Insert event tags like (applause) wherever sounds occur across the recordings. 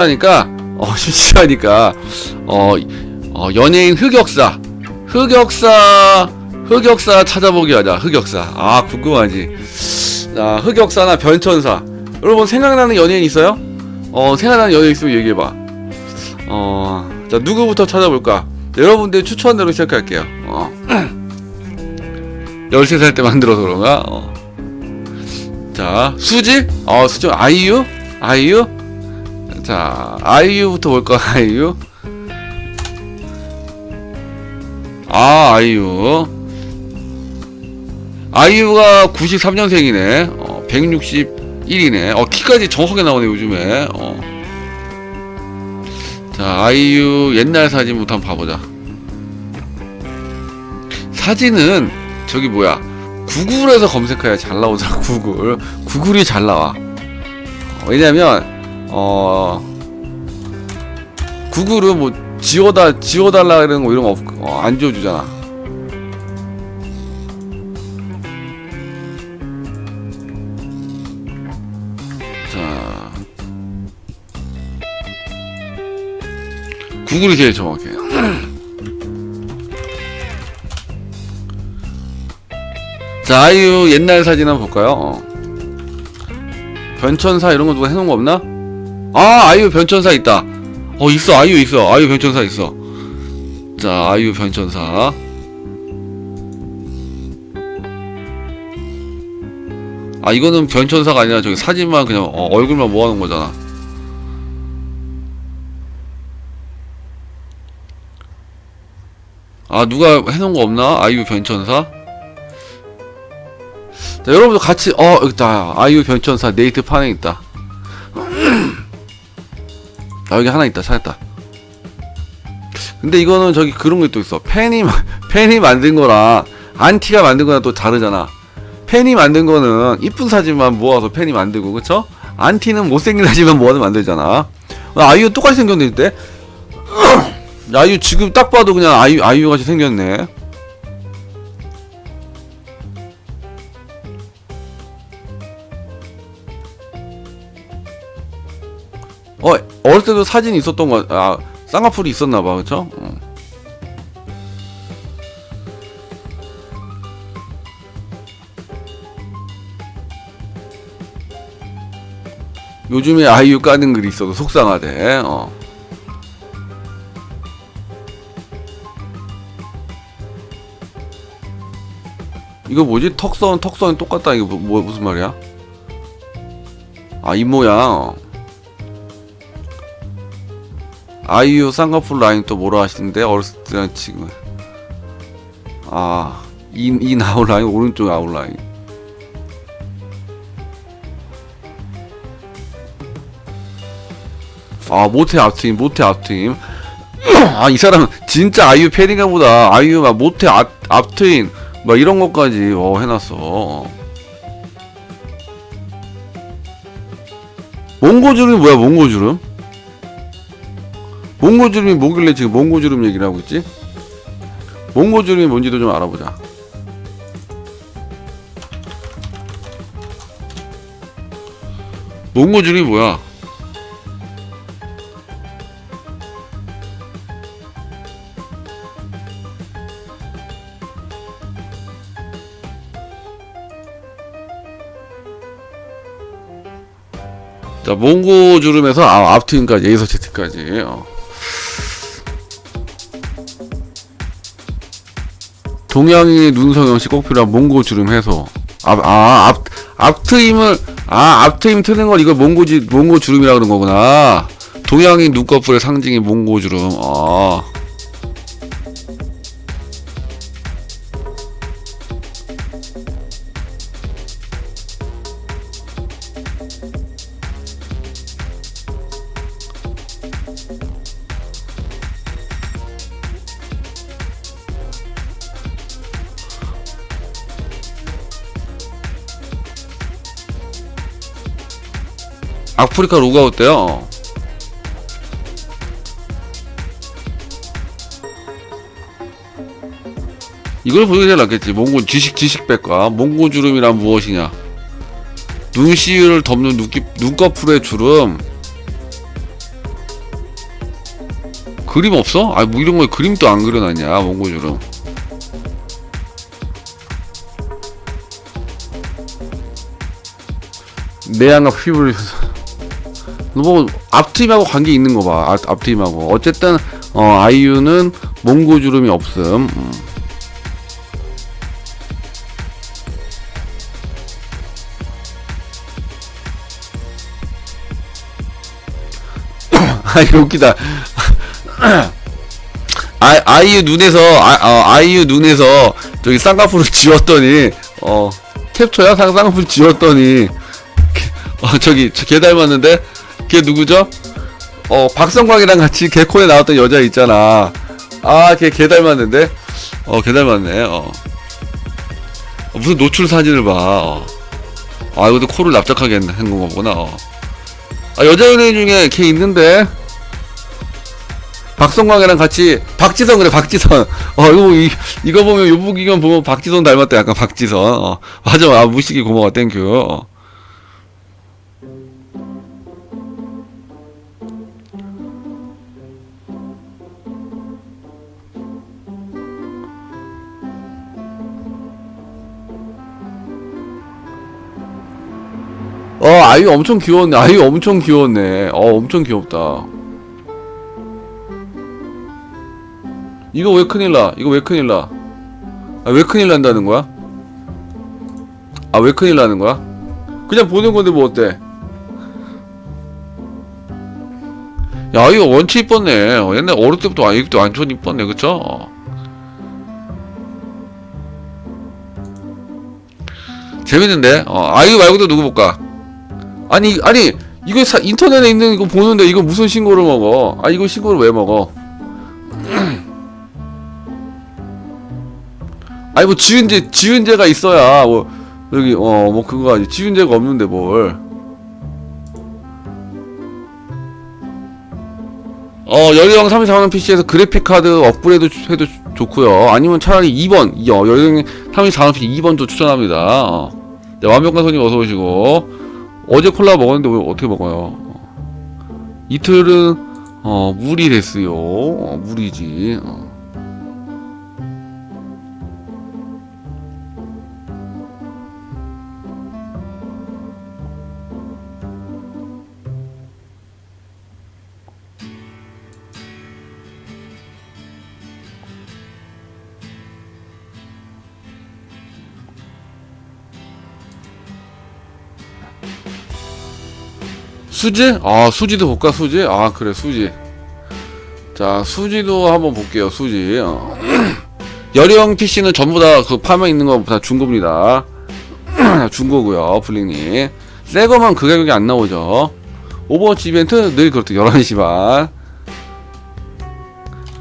하니까 어 (laughs) 심심하니까 어, 어 연예인 흑역사 흑역사 흑역사 찾아보기 하자 흑역사. 아 궁금하지. 자 흑역사나 변천사. 여러분 생각나는 연예인 있어요? 어 생각나는 연예인 있으면 얘기해봐. 어자 누구부터 찾아볼까? 여러분들 추천대로 시작할게요. 어. (clears throat) 13살 때 만들어서 그런가? 어. 자 수지? 어 수지 아이유? 아이유 자, 아이유부터 볼까, 아이유? 아, 아이유. 아이유가 93년생이네. 어, 161이네. 어, 키까지 정확하게 나오네, 요즘에. 어. 자, 아이유 옛날 사진부터 한번 봐보자. 사진은, 저기 뭐야. 구글에서 검색해야 잘 나오잖아, 구글. 구글이 잘 나와. 어, 왜냐면, 어 구글은 뭐 지워다 지워달라 이런 거 이런 거 없, 어, 안 지워주잖아. 자 구글이 제일 정확해요. (clears throat) 자 아이유 옛날 사진 한번 볼까요? 어. 변천사 이런 거 누가 해놓은 거 없나? 아 아이유 변천사 있다. 어 있어. 아이유 있어. 아이유 변천사 있어. 자 아이유 변천사. 아 이거는 변천사가 아니라 저기 사진만 그냥 어, 얼굴만 모아놓은 거잖아. 아 누가 해놓은 거 없나? 아이유 변천사? 자 여러분도 같이 어 여기 있다. 아이유 변천사 네이트 판에 있다 (clears throat) 아 여기 하나 있다. 찾았다. 근데 이거는 저기 그런 게 또 있어. 팬이 마- (laughs) 팬이 만든 거랑 안티가 만든 거랑 또 다르잖아. 팬이 만든 거는 이쁜 사진만 모아서 팬이 만들고 그쵸? 안티는 못생긴 사진만 모아서 만들잖아. 아, 아이유 똑같이 생겼는데 (clears throat) 아이유 지금 딱 봐도 그냥 아이유 아이유 같이 생겼네 어 어릴 때도 사진 있었던 거 아 쌍꺼풀이 있었나 봐? 어. 요즘에 아이유 까는 글이 있어도 속상하대 어. 이거 뭐지? 턱선 턱선이 똑같다 이거 뭐, 뭐 무슨 말이야? 아 이 모양 아이유 쌍꺼풀 라인 또 뭐라 하시는데? 어렸을 때랑 지금. 이 나올 라인 오른쪽 아웃 라인. 아 모태 앞트임 모태 앞트임. 아 이 사람 진짜 아이유 팬인가 보다. 아이유 막 모태 앞, 앞트임. 막 이런 것까지. 어 해놨어. 몽고주름이 뭐야 몽고주름 몽고주름이 뭐길래 지금 몽고주름 얘기를 하고 있지? 몽고주름이 뭔지도 좀 알아보자. 몽고주름이 뭐야? 자, 몽고주름에서 아, 앞트임까지, 에이서 채트까지. 어. 동양인 눈성형 씨 꼭 필요한 몽고 주름 해소. 앞, 아, 앞, 앞트임을, 아, 앞트임 트는 걸 이걸 몽고지, 몽고 주름이라 그런 거구나. 동양인 눈꺼풀의 상징이 몽고 주름. 아. 아프리카 로가 어때요? 이걸 보는 게 제일 낫겠지. 몽고 지식 지식백과 몽고 주름이란 무엇이냐? 눈시울을 덮는 눈기, 눈꺼풀의 주름. 그림 없어? 아 뭐 이런 거에 그림도 안 그려놨냐 몽고주름 내양과 피부를 뭐 앞트임하고 관계 있는 거 봐. 앞, 앞트임하고 어쨌든 어 아이유는 몽고 주름이 없음. 음. (laughs) 아 이거 웃기다. (laughs) 아, 아이유 눈에서 아, 어, 아이유 눈에서 저기 쌍꺼풀을 지웠더니 어 캡처야 쌍 쌍꺼풀 지웠더니 어 저기 저걔 닮았는데 걔 누구죠? 어 박성광이랑 같이 개콘에 나왔던 여자 있잖아. 아걔 걔 닮았는데 어걔 닮았네. 어. 어, 무슨 노출 사진을 봐. 어. 아 이것도 코를 납작하게 한 보구나. 어. 아 여자 연예인 중에 걔 있는데 박성광이랑 같이 박지성 그래 박지성 어 이거 이, 이거 보면 요부기견 보면 박지성 닮았다 약간 박지성 어 맞아 아 무식이 고마워 땡큐 어. 어 아이유 엄청 귀여웠네 아이유 엄청 귀여웠네 어 엄청 귀엽다 이거 왜 큰일 나? 이거 왜 큰일 나? 아, 왜 큰일 난다는 거야? 아, 왜 큰일 나는 거야? 그냥 보는 건데 뭐 어때? 야, 이거 원치 이뻤네. 어, 옛날 어릴 때부터 아, 이것도 완전 이뻤네. 그쵸? 어. 재밌는데? 어, 아이유 말고도 누구 볼까? 아니, 아니, 이거 사, 인터넷에 있는 이거 보는데 이거 무슨 신고를 먹어? 아, 이거 신고를 왜 먹어? (clears throat) 아니 뭐 지은재 지은재가 있어야 뭐 여기 어 뭐 그거 아니 지은재가 없는데 뭘. 어 열령 34만 PC에서 그래픽 카드 업그레이드 해도 좋고요. 아니면 차라리 2번 어, 열령 34만 PC 2번도 추천합니다. 어. 네, 완벽한 손님 어서 오시고 어제 콜라 먹었는데 왜 어떻게 먹어요? 어. 이틀은 어 물이 됐어요. 어, 물이지. 어. 수지? 아 수지도 볼까 수지? 아 그래 수지. 자 수지도 한번 볼게요 수지. 어. (clears throat) 여령 PC는 전부 다 그 파면 있는 거 다 중고입니다. (clears throat) 중고고요 플링님. 새거만 그 가격이 안 나오죠. 오버워치 이벤트? 늘 그렇다 11시 반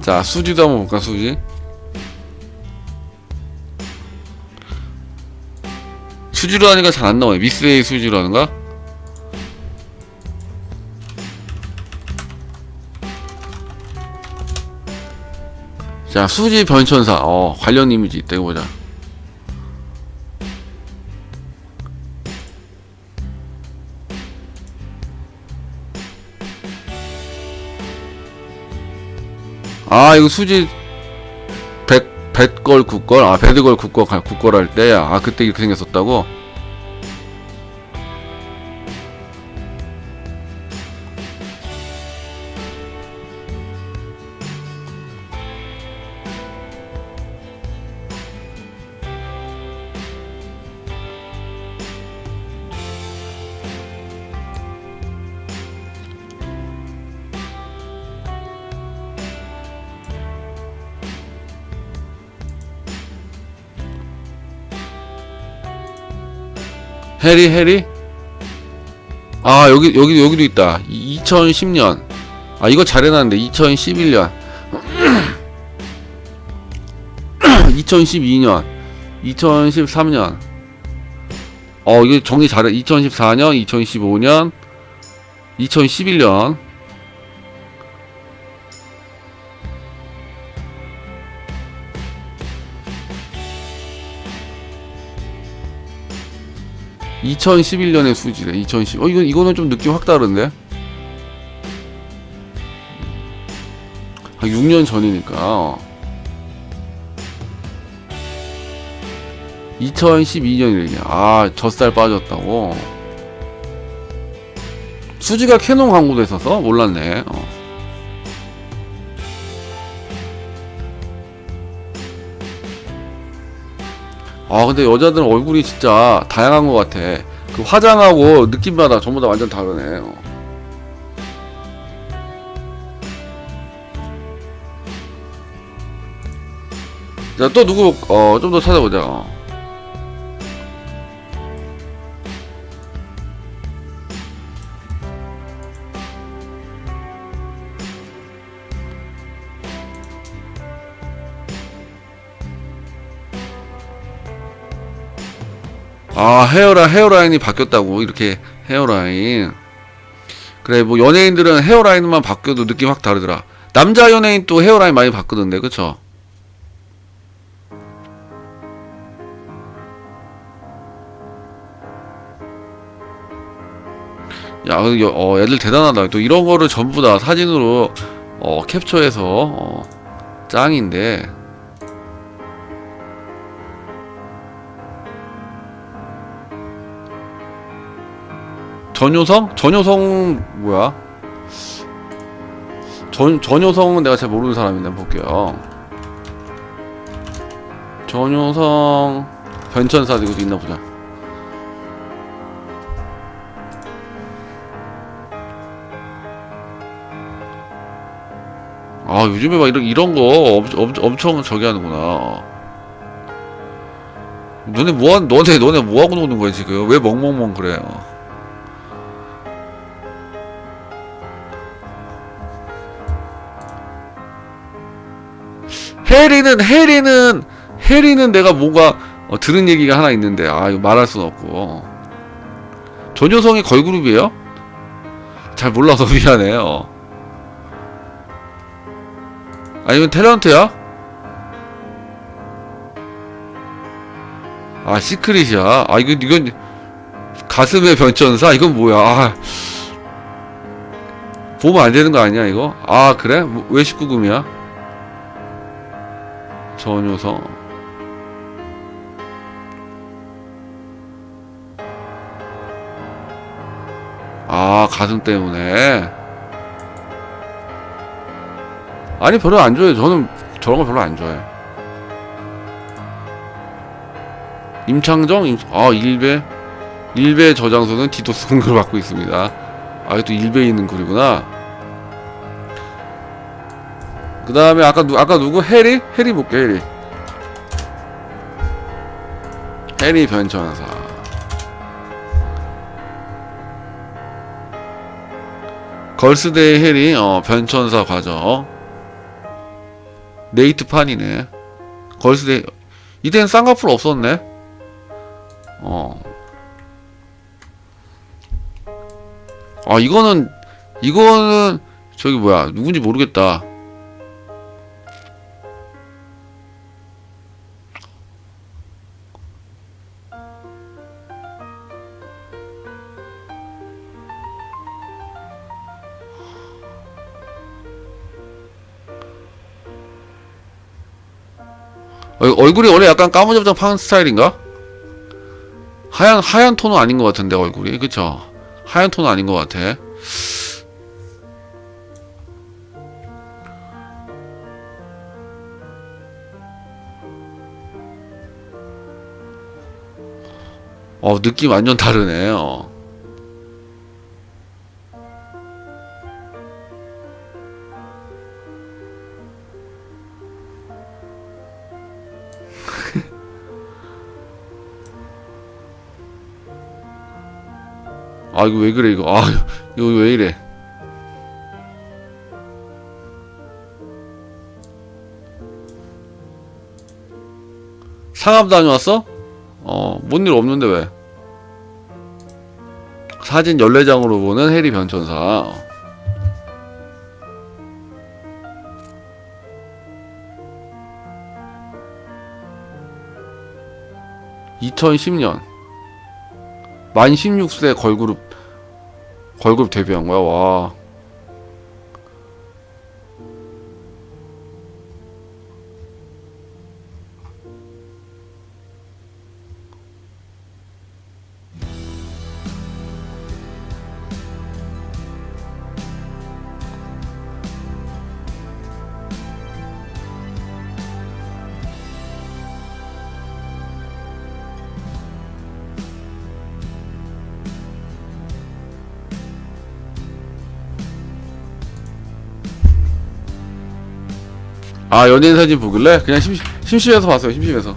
자 수지도 한번 볼까 수지? 수지로 하니까 잘 안 나와요 미스웨이 수지로 하는가? 자, 수지 변천사. 어, 관련 이미지. 이거 보자. 아, 이거 수지 백, 백걸, 국걸? 아, 배드걸, 국걸, 국걸 할 때, 아, 그때 이렇게 생겼었다고? 해리 해리? 아 여기 여기 여기도 있다. 2010년. 아 이거 잘 해놨는데 2011년. 2012년. 2013년. 어 이거 정리 잘해. 2014년 2015년 2011년 (2011년의) 수지래 (2010) 어 이거 이거는 좀 느낌 확 다른데 한 6년 전이니까. 어. 2012년이래. 아, 젖살 빠졌다고. 수지가 캐논 광고도 했어서 몰랐네. 어. 아, 근데 여자들은 얼굴이 진짜 다양한 것 같아. 그 화장하고 느낌마다 전부 다 완전 다르네. 어. 자, 또 누구, 어, 좀 더 찾아보자. 어. 아, 헤어라, 헤어라인이 바뀌었다고. 이렇게 헤어라인. 그래, 뭐, 연예인들은 헤어라인만 바뀌어도 느낌 확 다르더라. 남자 연예인 또 헤어라인 많이 바꾸던데, 그쵸? 야, 그 여- 어, 애들 대단하다. 또 이런 거를 전부 다 사진으로 어, 캡처해서 어, 짱인데. 전효성? 전효성 뭐야? 전 전효성은 내가 잘 모르는 사람인데 한번 볼게요. 전효성 변천사 이것도 있나 보자. 아 요즘에 막 이런 이런 거 엄, 엄, 엄청 저기 하는구나. 너네 뭐 한, 너네 너네 뭐 하고 노는 거야 지금? 왜 멍멍멍 그래? 어. 해리는 해리는 해리는 내가 뭔가 어, 들은 얘기가 하나 있는데 아 이거 말할 수는 없고 전효성이 걸그룹이에요? 잘 몰라서 (laughs) 미안해요. 아니면 탤런트야? 아 시크릿이야. 아 이거 이건 가슴의 변천사 이건 뭐야? 아, 보면 안 되는 거 아니야 이거? 아 그래? 뭐, 왜 19금이야? 전효성. 아 가슴 때문에. 아니 별로 안 좋아해. 저는 저런 거 별로 안 좋아해. 임창정, 임, 아 일베, 일베 저장소는 디도스 공격을 받고 있습니다. 아 이것도 일베에 있는 글이구나. 그 다음에 아까 누 아까 누구 해리 해리 볼게 해리. 해리 변천사. 걸스데이 해리 어 변천사 과정. 네이트 판이네. 걸스데이 이때는 쌍꺼풀 없었네. 어. 아 이거는 이거는 저기 뭐야 누군지 모르겠다. 얼- 얼굴이 원래 약간 까무잡잡한 스타일인가? 하얀 하얀 톤은 아닌 것 같은데 얼굴이 그쵸? 하얀 톤은 아닌 것 같아. 어 느낌 완전 다르네. 어. 아 이거 왜 그래 이거? 아 이거 왜 이래? 상암 다녀왔어? 어 뭔 일 없는데 왜? 사진 14장으로 보는 해리 변천사. 2010년. 만 16세 걸그룹 걸그룹 데뷔한 거야? 와 아 연예인 사진 보길래? 그냥 심, 심심해서 봤어요 심심해서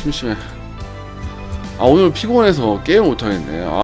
심심해 아 오늘 피곤해서 게임 못하겠네 아.